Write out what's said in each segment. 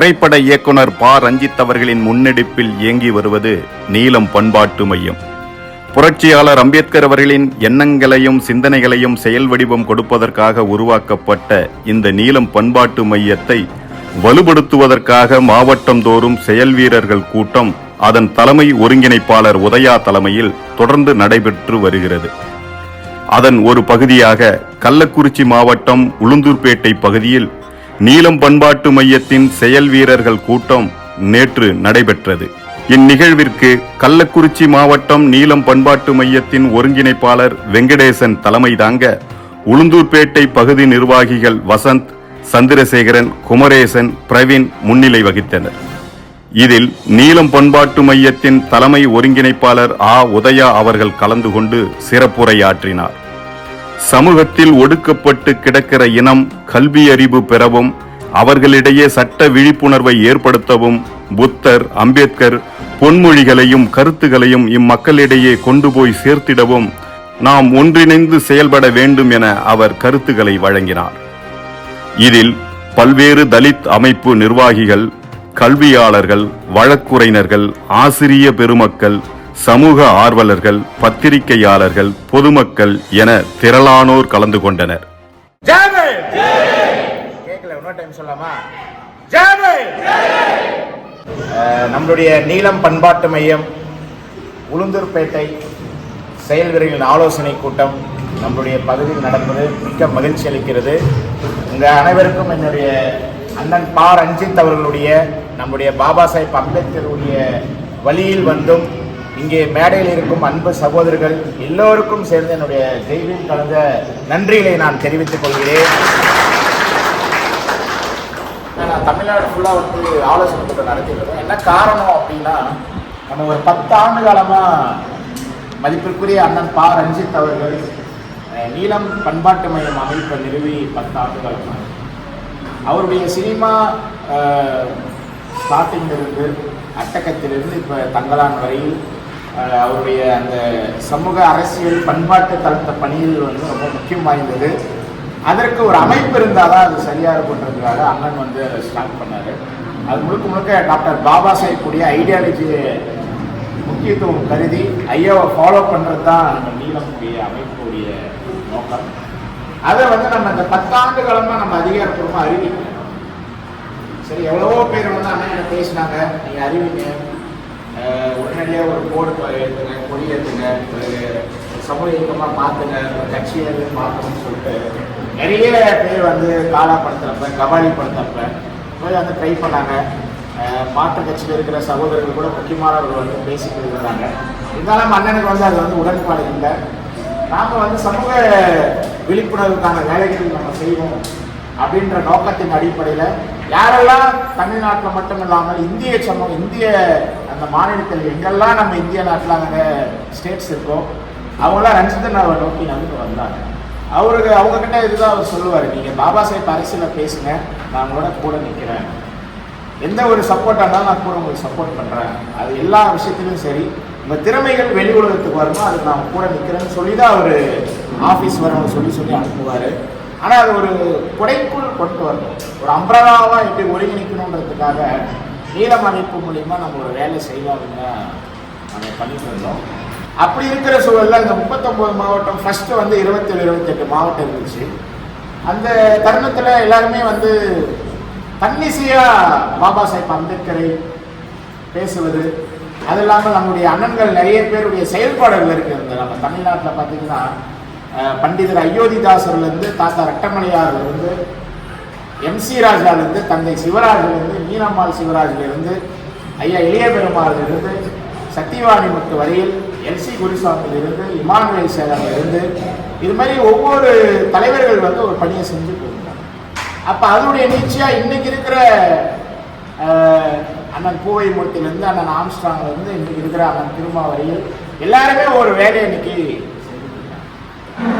திரைப்பட இயக்குனர் பா. ரஞ்சித் அவர்களின் முன்னெடுப்பில் இயங்கி வருவது நீலம் பண்பாட்டு மையம். புரட்சியாளர் அம்பேத்கர் அவர்களின் எண்ணங்களையும் சிந்தனைகளையும் செயல் வடிவம் கொடுப்பதற்காக உருவாக்கப்பட்ட இந்த நீலம் பண்பாட்டு மையத்தை வலுப்படுத்துவதற்காக மாவட்டம் தோறும் செயல் வீரர்கள் கூட்டம் அதன் தலைமை ஒருங்கிணைப்பாளர் உதயா தலைமையில் தொடர்ந்து நடைபெற்று வருகிறது. அதன் ஒரு பகுதியாக கள்ளக்குறிச்சி மாவட்டம் உளுந்தூர்பேட்டை பகுதியில் நீலம் பண்பாட்டு மையத்தின் செயல் வீரர்கள் கூட்டம் நேற்று நடைபெற்றது. இந்நிகழ்விற்கு கள்ளக்குறிச்சி மாவட்டம் நீலம் பண்பாட்டு மையத்தின் ஒருங்கிணைப்பாளர் வெங்கடேசன் தலைமை தாங்க உளுந்தூர்பேட்டை பகுதி நிர்வாகிகள் வசந்த் சந்திரசேகரன் குமரேசன் பிரவீன் முன்னிலை வகித்தனர். இதில் நீலம் பண்பாட்டு மையத்தின் தலைமை ஒருங்கிணைப்பாளர் ஆ உதயா அவர்கள் கலந்து கொண்டு சிறப்புரையாற்றினார். சமூகத்தில் ஒடுக்கப்பட்டு கிடக்கிற இனம் கல்வி அறிவு பெறவும் அவர்களிடையே சட்ட விழிப்புணர்வை ஏற்படுத்தவும் புத்தர் அம்பேத்கர் பொன்மொழிகளையும் கருத்துகளையும் இம்மக்களிடையே கொண்டு போய் சேர்த்திடவும் நாம் ஒன்றிணைந்து செயல்பட வேண்டும் என அவர் கருத்துக்களை வழங்கினார். இதில் பல்வேறு தலித் அமைப்பு நிர்வாகிகள் கல்வியாளர்கள் வழக்குரைஞர்கள் ஆசிரிய பெருமக்கள் சமூக ஆர்வலர்கள் பத்திரிகையாளர்கள் பொதுமக்கள் என திரளானோர் கலந்து கொண்டனர். நம்மளுடைய நீலம் பண்பாட்டு மையம் உளுந்தூர்பேட்டை செயல் வீரர்களின் ஆலோசனை கூட்டம் நம்மளுடைய பகுதியில் நடப்பது மிக்க மகிழ்ச்சி அளிக்கிறது. உங்கள் அனைவருக்கும் என்னுடைய அண்ணன் பா. ரஞ்சித் அவர்களுடைய நம்முடைய பாபா சாஹேப் அம்பேத்கருடைய வழியில் வந்தும் இங்கே மேடையில் இருக்கும் அன்பு சகோதரர்கள் எல்லோருக்கும் சேர்ந்து என்னுடைய தெய்வம் கலந்த நன்றிகளை நான் தெரிவித்துக் கொள்கிறேன். நான் தமிழ்நாடு ஃபுல்லாக வந்து ஆலோசனை கூட்டம் நடத்தியிருக்கோம் என்ன காரணம் அப்படின்னா நம்ம ஒரு பத்து ஆண்டு காலமாக மதிப்பிற்குரிய அண்ணன் பா. ரஞ்சித் அவர்கள் நீளம் பண்பாட்டு மையம் அமைப்பை நிறுவி பத்து ஆண்டு காலமாக அவருடைய சினிமா ஸ்டார்டிங்கிலிருந்து அட்டகத்திலிருந்து இப்போ தங்கலான் வரையில் அவருடைய அந்த சமூக அரசியல் பண்பாட்டு தளத்த பணியில் வந்து ரொம்ப முக்கியம் வாய்ந்தது. அதற்கு ஒரு அமைப்பு இருந்தால் தான் அது சரியாக இருக்குன்றதுக்காக அண்ணன் வந்து அதை ஸ்டார்ட் பண்ணார். அது முழுக்க முழுக்க டாக்டர் பாபா சாஹிப் கூடிய ஐடியாலஜி முக்கியத்துவம் கருதி ஐயாவை ஃபாலோ பண்ணுறது தான் நம்ம நீளமுடைய அமைப்புடைய நோக்கம். அதை வந்து நம்ம இந்த பத்தாண்டு காலமாக நம்ம அதிகாரப்பூர்வமாக அறிவிக்கணும் சரி எவ்வளவோ பேர் வந்து அண்ணன் என்ன பேசினாங்க நீங்கள் அறிவிங்க உடனடியாக ஒரு போர்டு ஏற்றுங்க கொடி ஏற்றுங்க ஒரு சமூக இயக்கமாக மாற்றுங்க ஒரு கட்சியை மாற்றணும்னு சொல்லிட்டு நிறைய பேர் வந்து காலா படுத்துறப்ப கபாலி படுத்துறப்ப போய் வந்து ட்ரை பண்ணாங்க. மாற்று கட்சியில் இருக்கிற சகோதரர்கள் கூட முக்கியமானவர்கள் வந்து பேசிட்டு இருந்தாங்க. இருந்தாலும் அண்ணனுக்கு வந்து அது வந்து உடன்பாடு இல்லை. நாம் வந்து சமூக விழிப்புணர்வுக்கான வேலைகள் நம்ம செய்வோம் அப்படின்ற நோக்கத்தின் அடிப்படையில் யாரெல்லாம் தமிழ்நாட்டில் மட்டும் இல்லாமல் இந்திய சமூகம் இந்திய அந்த மாநிலத்தில் எங்கெல்லாம் நம்ம இந்திய நாட்டில் அங்கே ஸ்டேட்ஸ் இருக்கோ அவங்களாம் ரஞ்சிதன் அவர் நோக்கி நம்பி வந்தாங்க. அவருக்கு அவங்கக்கிட்ட இதுதான் அவர் சொல்லுவார் நீங்கள் பாபா சாஹேப் அரசியலில் பேசுங்க நான் உங்களோட கூட நிற்கிறேன் எந்த ஒரு சப்போர்ட்டாக இருந்தாலும் நான் கூட உங்களுக்கு சப்போர்ட் பண்ணுறேன் அது எல்லா விஷயத்திலும் சரி. உங்கள் திறமைகள் வெளி உலகத்துக்கு வரணும் அதுக்கு நான் கூட நிற்கிறேன்னு சொல்லி தான் அவர் ஆஃபீஸ் வரவங்க சொல்லி சொல்லி அனுப்புவார். ஆனால் அது ஒரு குடைக்குள் கொண்டு வரணும். ஒரு அம்பரலாவாக எப்படி ஒருங்கிணைக்கணுன்றதுக்காக நீளம் அமைப்பு மூலிமா நம்ம ஒரு வேலை செய்யலாம்னு நம்ம பண்ணிட்டு இருந்தோம் அப்படி இருக்கிற சூழலில் இந்த முப்பத்தொம்போது மாவட்டம் ஃபஸ்ட்டு வந்து இருபத்தேழு இருபத்தெட்டு மாவட்டம் இருந்துச்சு. அந்த தருணத்தில் எல்லாருமே வந்து தன்னிசையாக பாபா சாஹேப் அம்பேத்கரை பேசுவது அது இல்லாமல் நம்முடைய அண்ணன்கள் நிறைய பேருடைய செயல்பாடுகள் இருக்குது இந்த நம்ம தமிழ்நாட்டில் பார்த்தீங்கன்னா பண்டிதர் அயோத்திதாசர்லேருந்து தாத்தா ரட்டமலையார்லேருந்து எம்சி ராஜாலேருந்து தந்தை சிவராஜிலிருந்து மீனம்மாள் சிவராஜிலிருந்து ஐயா இளைய பெருமாளிலிருந்து சத்தியவாணி முத்து வரையில் எல்சி குருசாமியிலிருந்து இமானுவேல் சேகரிலிருந்து இது மாதிரி ஒவ்வொரு தலைவர்கள் வந்து ஒரு பணியை செஞ்சு போயிருந்தாங்க அப்போ அதனுடைய நீச்சியாக இன்னைக்கு இருக்கிற அண்ணன் பூவை மூர்த்தியிலேருந்து அண்ணன் ஆம்ஸ்டாங்லேருந்து இன்னைக்கு இருக்கிற அண்ணன் திருமாவரையில் எல்லாருமே ஒரு வேலையை இன்னைக்கு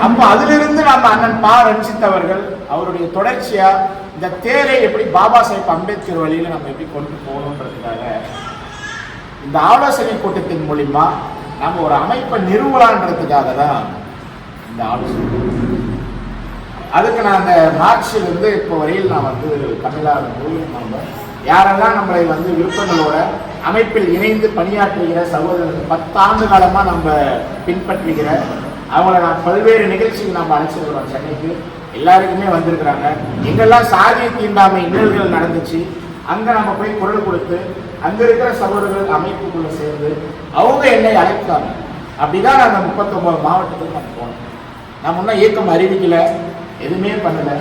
அப்போ அதிலிருந்து நம்ம அண்ணன் பா. ரஞ்சித் அவர்கள் அவருடைய தொடர்ச்சியா இந்த தேரை எப்படி பாபா சாஹிப் அம்பேத்கர் வழியில நம்ம எப்படி கொண்டு போகணுன்றதுக்காக இந்த ஆலோசனை கூட்டத்தின் மூலிமா நம்ம ஒரு அமைப்பை நிறுவலான்றதுக்காக தான் இந்த ஆலோசனை அதுக்கு நான் அந்த மார்ச்சிலிருந்து இப்போ வரையில் நான் வந்து தமிழாக முழுவதும் நம்ம யாரெல்லாம் நம்மளை வந்து விருப்பங்களோட அமைப்பில் இணைந்து பணியாற்றுகிற சகோதரர்கள் பத்தாண்டு காலமாக நம்ம பின்பற்றுகிற அவங்கள நான் பல்வேறு நிகழ்ச்சிக்கு நம்ம அழைச்சிருக்கிறோம் சென்னைக்கு. எல்லாருக்குமே வந்திருக்கிறாங்க. எங்கெல்லாம் சாதிய தீண்டாமை இன்னல்கள் நடந்துச்சு. அங்கே நம்ம போய் குரல் கொடுத்து அங்கே இருக்கிற சகோதரர்கள் அமைப்புக்குள்ளே சேர்ந்து அவங்க என்னை அழைத்தாங்க. அப்படிதான் அந்த முப்பத்தொம்பது மாவட்டத்துக்கு நான் போனோம் நான் இன்னும் இயக்கம் அறிவிக்கலை எதுவுமே பண்ணலை.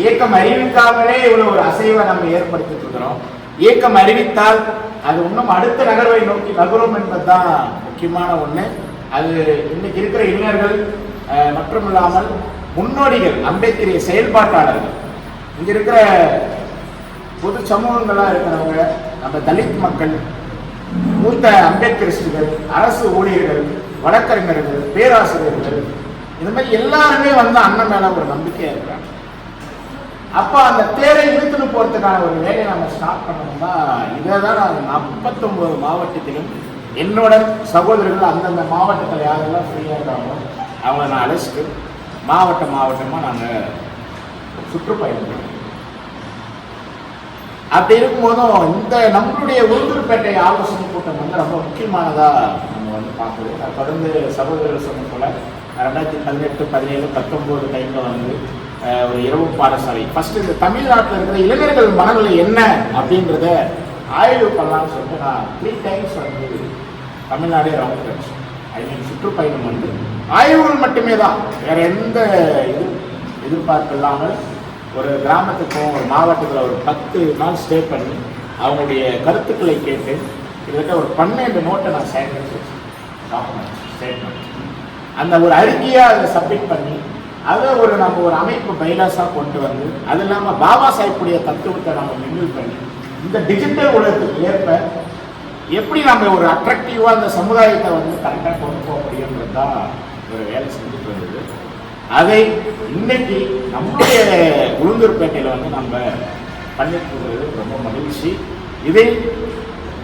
இயக்கம் அறிவிக்காமலே இவ்வளோ ஒரு அசைவை நம்ம ஏற்படுத்திட்டு இருக்கிறோம். இயக்கம் அறிவித்தால் அது இன்னும் அடுத்த நகர்வை நோக்கி நகரும் என்பதுதான் முக்கியமான ஒன்று அது இன்னைக்கு இருக்கிற இளைஞர்கள் மற்றும் மட்டுமில்லாமல் முன்னோடிகள் அம்பேத்கரிய செயல்பாட்டாளர்கள். இங்க இருக்கிற பொது சமூகங்களா இருக்கிறவங்க நம்ம தலித் மக்கள் மூத்த அம்பேத்கரிஸ்டுகள் அரசு ஊழியர்கள் வழக்கறிஞர்கள் பேராசிரியர்கள் இந்த மாதிரி எல்லாருமே வந்து அண்ணன் மேல ஒரு நம்பிக்கையா இருக்கிறாங்க. அப்ப அந்த தேரை இழுத்துன்னு போறதுக்கான ஒரு வேலையை நம்ம ஸ்டார்ட் பண்ணோம்னா இதை தான் நாங்கள் நான் மாவட்டத்திலும் என்னோட சகோதரர்கள் அந்தந்த மாவட்டத்தில் யாரெல்லாம் ஃப்ரீயாக இருக்காங்களோ அவங்கள நான் அழைச்சிட்டு மாவட்ட மாவட்டமாக நாங்கள் சுற்றுப்பயணம் பண்ணுவோம். அப்படி இருக்கும்போதும் இந்த நம்மளுடைய உளுந்தூர்பேட்டை ஆலோசனை கூட்டம் வந்து ரொம்ப முக்கியமானதாக நம்ம வந்து பார்க்குது நான் தொடர்ந்து சகோதரர் சொன்ன போல ரெண்டாயிரத்தி பதினெட்டு பதினேழு பத்தொம்போது டைமில் வந்து ஒரு இரவு பாடசாலை ஃபஸ்ட்டு இந்த தமிழ்நாட்டில் இருக்கிற இளைஞர்கள் மனநிலை என்ன அப்படின்றத ஆய்வு பண்ணலாம்னு சொல்லிட்டு நான் த்ரீ டைம்ஸ் வந்து தமிழ்நாடே ரவுண்ட் அடிச்சேன் ஐ மீன் சுற்றுப்பயணம் வந்து ஆய்வுகள் மட்டுமே தான் வேற எந்த இது எதிர்பார்ப்பு இல்லாமல் ஒரு கிராமத்துக்கும் ஒரு மாவட்டத்தில் ஒரு பத்து நாள் ஸ்டே பண்ணி அவங்களுடைய கருத்துக்களை கேட்டு கிட்டத்தட்ட ஒரு பன்னெண்டு நோட்டை நான் சேகரிச்சு டாக்குமெண்ட் ஸ்டேட்மெண்ட் அந்த ஒரு அறிக்கையாக அதை சப்மிட் பண்ணி அதை ஒரு நம்ம ஒரு அமைப்பு பைலாஸாக கொண்டு வந்து அது இல்லாமல் பாபா சாஹிப்புடைய தத்துவத்தை நம்ம மின்னல் பண்ணி இந்த டிஜிட்டல் உலகத்துக்கு ஏற்ப எப்படி நம்ம ஒரு அட்ராக்டிவாக அந்த சமுதாயத்தை வந்து கரெக்டாக கொண்டு போக முடியுன்றது தான் ஒரு வேலை செஞ்சுட்டு வந்தது அதை இன்னைக்கு நம்முடைய உளுந்தூர்பேட்டையில் வந்து நம்ம பண்ணிட்டு ரொம்ப மகிழ்ச்சி. இதை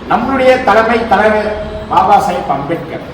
நம்மளுடைய தலைமை தலைவர் பாபா சாஹேப் அம்பேத்கர்